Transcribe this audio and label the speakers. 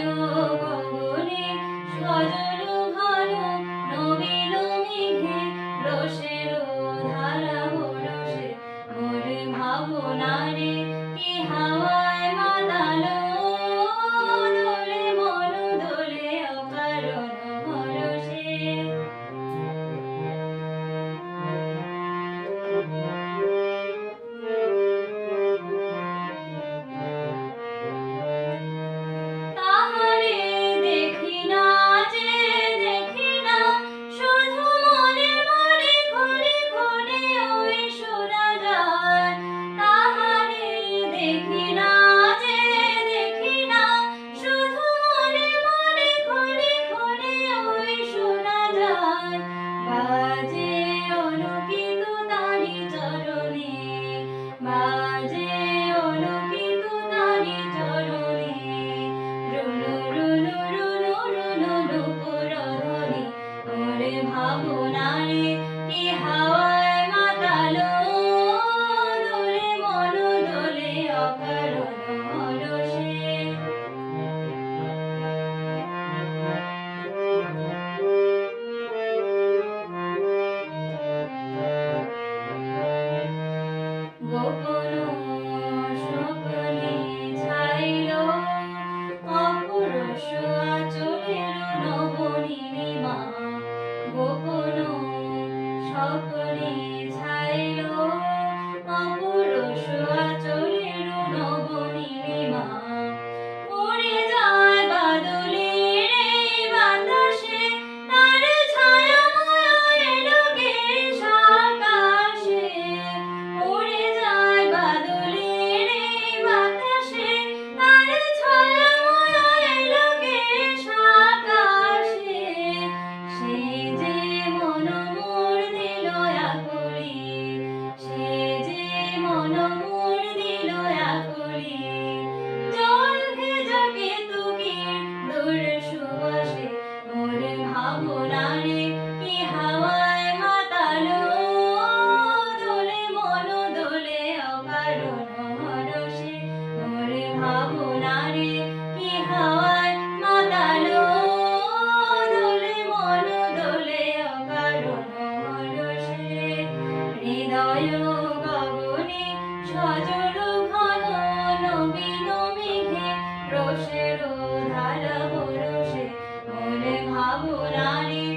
Speaker 1: গগনে সজা গোপন সকলে ভাবনারে কি হাওয়ায় মাতালো? দোলে মন দোলে অকারণ হরসে মোরে ভাবনারে কি হাওয়ায় মাতালো? দোলে মন দোলে অকারণ হরসে হৃদয় গগনে সজল ঘন নবীন মেঘে রোষের ধারা murari